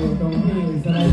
อยู่ตรงที่สไล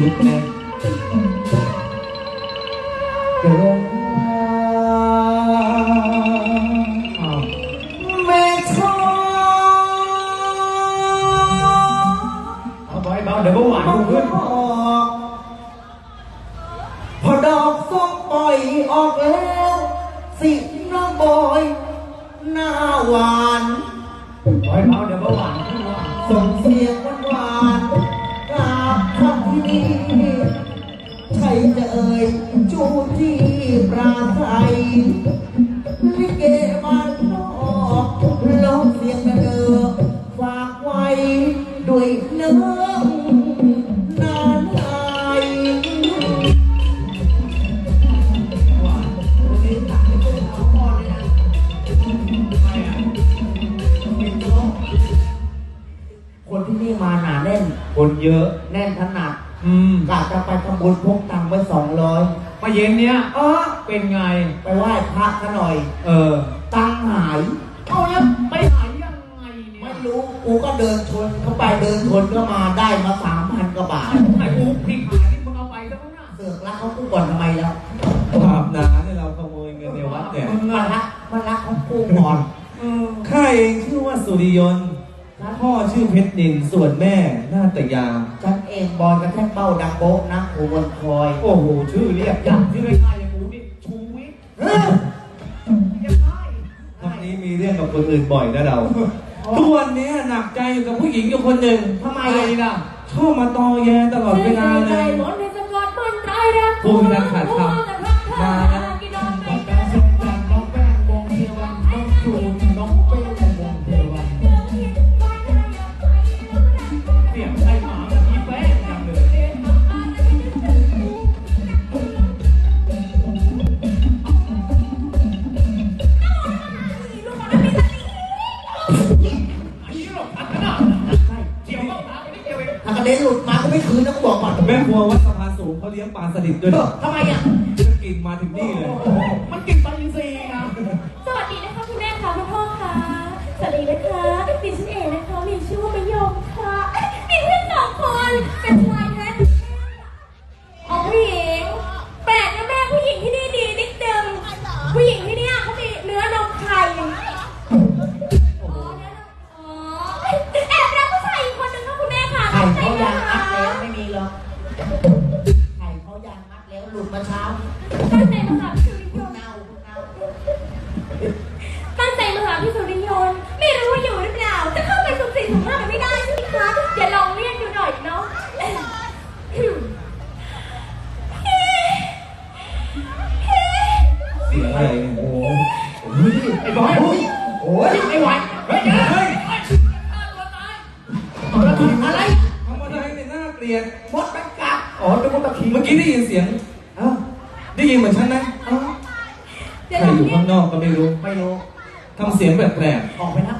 ชุด ใช่จะเอ่ยจูที่ปราศัยลิเกบ้านนอกร้องเสียงกระเดอฝากไว้ด้วยเนื้อนานไอหวานวันนี้ตักให้เพื่อนเอาก่อนเลคนที่นี่มาหนาแน่น คนเยอะ อืมกะจะไปทำบุญพกตังค์ไว้สองร้อยมาเย็นเนี้ยเออ เป็นไง ไปไหว้พระกันหน่อย เออ ตังค์หาย เอาแล้วไปหายยังไงเนี่ยไม่รู้ กูก็เดินชนเข้าไปเดินชนก็มาได้มาสามพันกว่าบาท ไอ้กูพริกหายนี่มึงเอาไปแล้วนะเสือกรักเขากูก่อนทำไมแล้วบาปหนาเนี่ยเราขโมยเงินในวัดเนี่ยมึงมาอะรักมารักเขากูก่อนเออข้าเองชื่อว่าสุริยนต์ พ่อชื่อเพชรนินส่วนแม่นาตยา ฉันเองบอลกระแทกเป้าดังโบ๊ะนะกูบนคอย โอ้โห ชื่อเรียกอยากชื่อง่ายๆอย่างกูนี่ชูวิทย์เฮ้ยยังไงคำนี้มีเรื่องกับคนอื่นบ่อยนะเรา ทุกวันนี้หนักใจอยู่กับผู้หญิงอยู่คนหนึ่งทำไมอะไรอะล่ะชอบมาตอแยตลอดเวลาเลยหมดในสกอตมันตายรักพูดนักขัดคำมานะ ลี้ยงปลาสลิดด้วยเอเหรออทำไมอะจะกินมาถึงนี่เลย มันกินปลาอินทรีย์นะสวัสดีนะคะคุณแม่ค่ะคุณพ่อค่ะสวัสดีนะคะดิฉันเองนะคะมีชื่อว่ามะยมค่ะมีเพื่อนสองคนเป็นชายแท้เอาผู้หญิงแปลกนะแม่ผู้หญิงที่นี่ดีนิดนึงผู้หญิง ไอ้บอยโอ้ยโอ้ยไม่ไหวเฮ้ยเฮ้ยตายอะไรทำอะไรเนี่ยน่าเกลียดมดมันกัดอ๋อนึกว่าตะขีเมื่อกี้ได้ยินเสียงเอ้าได้ยินเหมือนฉันไหมเอ้าใครอยู่ข้างนอกก็ไม่รู้ไม่รู้ทำเสียงแปลกๆออกไปนะ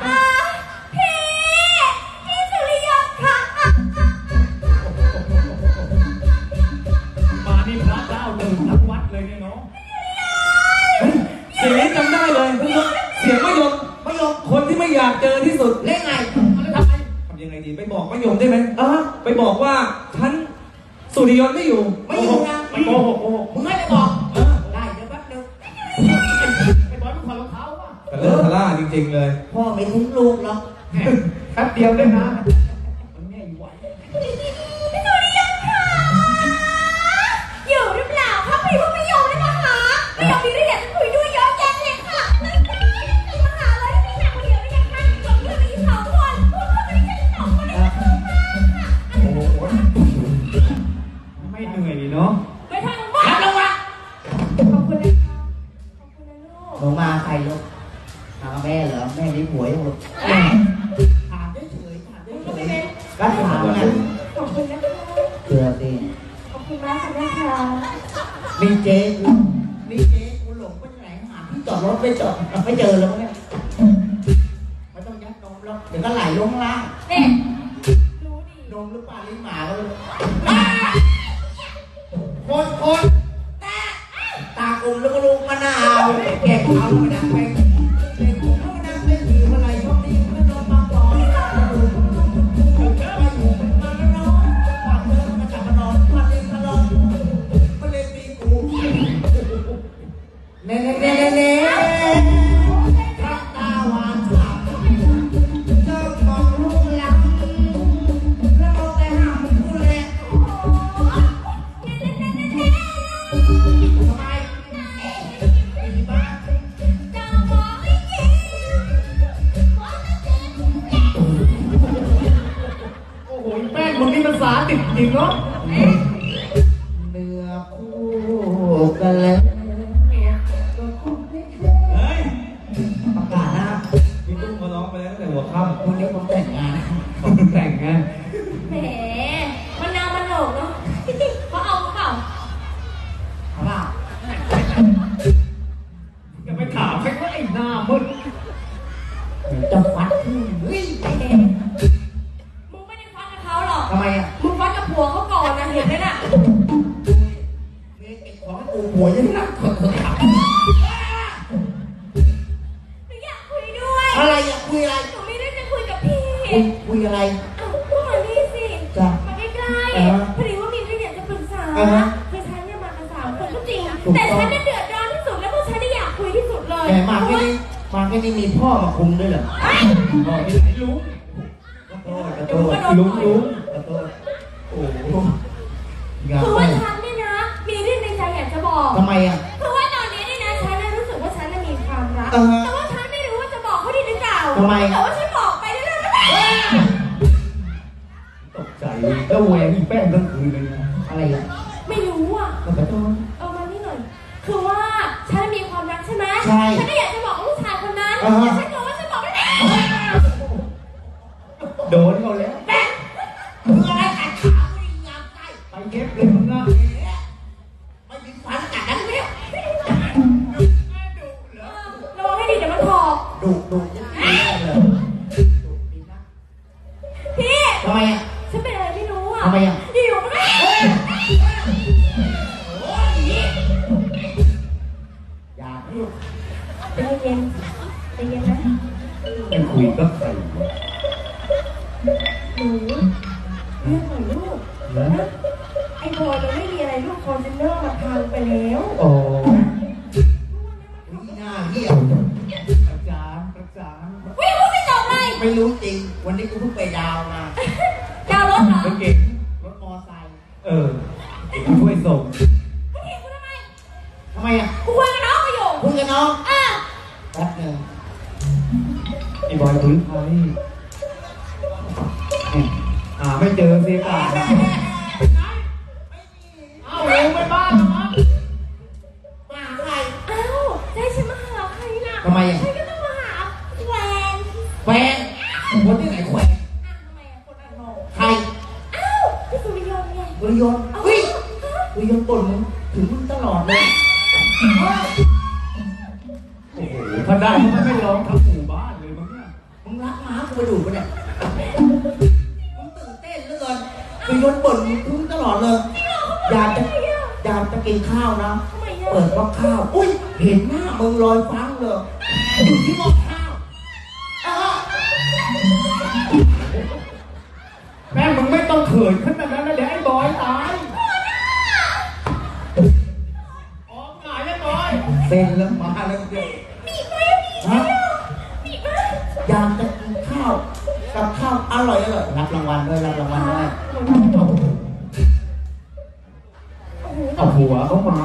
ได้เลยเสียงมะยมไม่ยอมคนที่ไม่อยากเจอที่สุดเล่นไงทำไมทำยังไงดีไปบอกมะยมได้ไหมเออไปบอกว่าฉันสุริยนต์ไม่อยู่ไม่อยู่นะไปโกหกโกหกมึงไม่ได้บอกเออได้เดี๋ยวแป๊บนึงไอ้บอยมันถอดรองเท้าว่ะแต่เลิกทะล่าจริงๆเลย พ่อไม่ทิ้งลูกหรอกแหม่แป๊บเดียวได้นะางล่างเด็กรู้ดีนมหรือเปล่าลิ้นหมาแล้วคนคนตาตากลมแล้วก็ลูกมะนาวแกะเอาไปนะไปเด็ก อ่าฮะ คือฉันเนี่ยมากันสามคนก็จริงถูกต้องแต่ฉันน่ะเดือดร้อนที่สุดแล้วก็ฉันน่ะอยากคุยที่สุดเลยแต่มาแค่นี้มาแค่นี้มีพ่อมาคุมด้วยเหรอเอ้ยบอกที่ไหนรู้ขอโทษขอโทเดี๋ยวมึง รู้อะขอโทษเอามานี่หน่อย คือว่าฉันมีความรักใช่ไหมใช่ ฉันก็อยากจะบอกลูกชายคนนั้น อ่าฮะ เย็นใจเย็นนะไม่คุยกับใครวะหนูเรื่องหน่อยลูกนะไอ้บอยมันไม่มีอะไรลูกคอนเทนเนอร์มันพังไปแล้วโอ้นี่หน้าเหี้ยประจานประจานวิ่งพูดไม่จบเลยไม่รู้จริง วันนี้กูเพิ่งไปดาวมาดาวรถเหรอเป็นเก่งรถมอไซค์เออเก่งช่วยส่งมึงเห็นกูทำไมทำไมอะกูคุยกับน้องมาอยู่คุยกับน้องัดเลยไอ้บอยถือใครอ่าไม่เจอเซก่าเอาเองไม่บ้าหรอมาใครอ้าได้ฉันมหาใครล่ะทำไมอะฉันก็ต้องมาหาแหวนแหวนคนที่ไหนแหวนใครอ้าวพี่สุริยนต์ไงสุริยนต์เฮ้ยสุริยนต์ปนมึงถึงมึงตลอดเลย อ้โหถ้าได้มันไม่ร้องทั้งหมู่บ้านเลยมั้งเนี่ยมึงรักม้ากูไปดูปะเนี่ยมึงตื่นเต้นเหลือเกินคือยนบ่นมึงถึงตลอดเลย อยากจะอยากจะกินข้าวนะ เปิดหม้อข้าว อุ้ย เห็นหน้ามึงลอยฟ้างเลยอยู่ที่หม้อข้าวอ้าวแม่มึงไม่ต้องเขินขึ้นาดนั้นนะเดี๋ยวไอ้บอยตายออกหงายแล้วบอยเป็นแล้วมาแล้วเด็กฮะอยากจะกินข้าวกับข้าวอร่อยอร่อยรับรางวัลด้วยรับรางวัลด้วยเอาหัวเขามา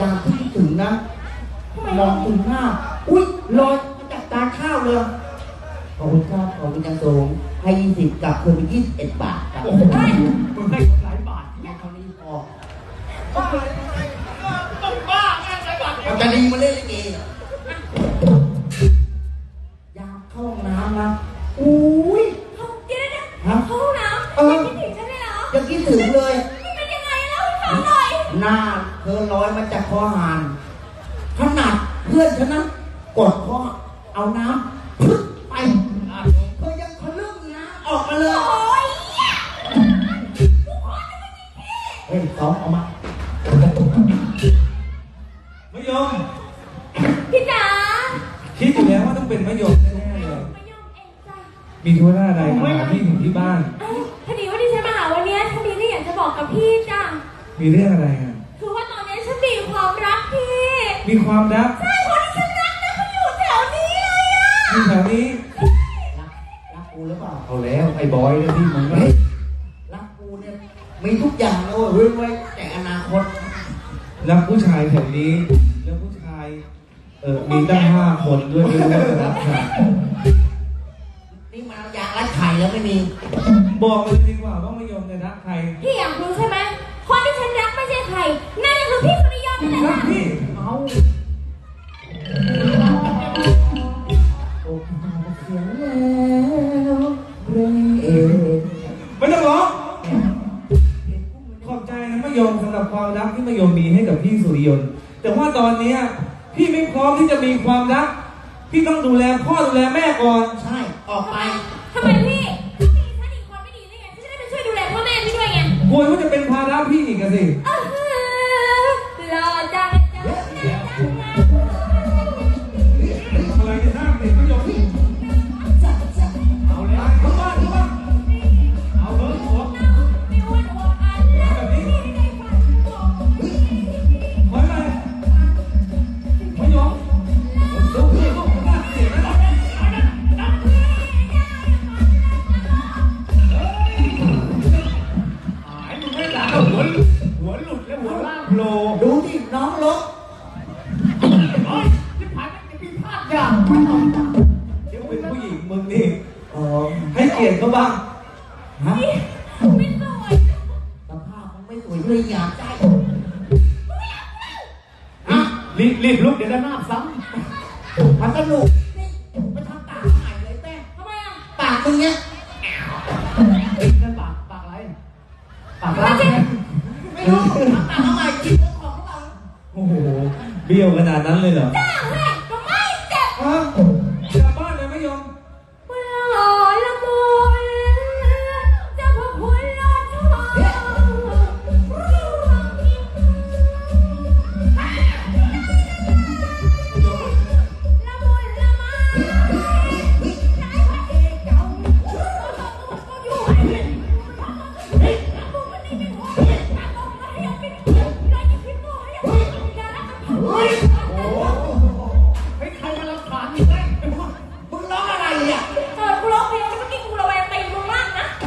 อยากที่ถึงนะทำไมมองถึงหน้า อุ้ยลอยมาจากตาข้าวเลยขอบคุณครับขอบคุณยังสูงให้ยี่สิบกลับคืนไปยี่สิบเอ็ดบาทครับโอ้โหมึงให้คนหลายบาทแค่เท่านี้พอต้องบ้าแม่หลายบาทมันจะดีมาเล่น หน่อยหน้าเธอลอยมาจากคอหานขนาดเพื่อนฉันนะกดคอเอาน้ำพึกไปเธอยังทะลึ่งน้ำออกมาเลยโอ้ยเฮ้ยสองเอามามะยมพี่จ๋าคิดอยู่แล้วว่าต้องเป็นมะยมแน่ๆเลยมายอมเองจ้ะมีธุระอะไรมาหาพี่ถึงที่บ้าน มีเรื่องอะไรอะ คือว่าตอนนี้ฉันมีความรักพี่ มีความรักใช่คนที่ฉันรักนะเขาอยู่แถวนี้เลยอะอยู่แถวนี้ รักรักกูหรือเปล่าเอาแล้วไอ้บอยแล้วที่มึงเฮ้ยรักกูเนี่ยมีทุกอย่างเลยเว้ยไว้แต่อนาคตรักผู้ชายแถวนี้ แล้วผู้ชาย เออมีตั้งห้าคนด้วยไม่รู้ว่าจะรักใคร ที่จะมีความรักพี่ต้องดูแลพ่อดูแลแม่ก่อน ใช่ ออกไป เดี๋ยวเป็นผู้หญิงมึงนี่อ๋อให้เกียรติเขาบ้างฮะไม่สวยสภาพมันไม่สวยเลยอยากได้อะรีบรีบลุกเดี๋ยวได้หน้าซ้มันสนุกนี่ไปทำปากใหม่เลยแป้งทำไมอะปากมึงเนี้ยำเอ้ยนั่นปากปากอะไรปากล่างเนี่ยไม่รู้ทำปากเอาใหม่กินแล้วของเขาโอ้โหเบี้ยวขนาดนั้นเลยเหรอ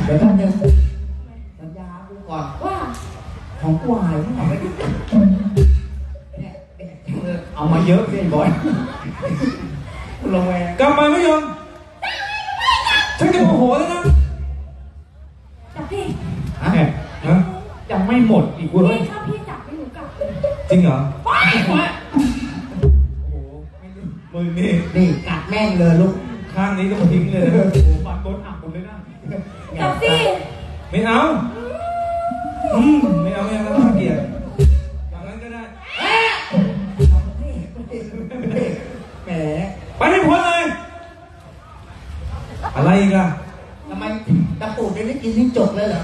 เดี๋ยวแป๊บนึงสัญญากูก่อนว่าของกูหาย เดี๋สิไม่เอาอืมไม่เอาไม่เอาน่าเกลียดอย่างนั้นก็ได้แหมไปให้พ้นเลย อะไรอีกอะทำไมตะปูดได้กินนิ้งจกเลยเหรอ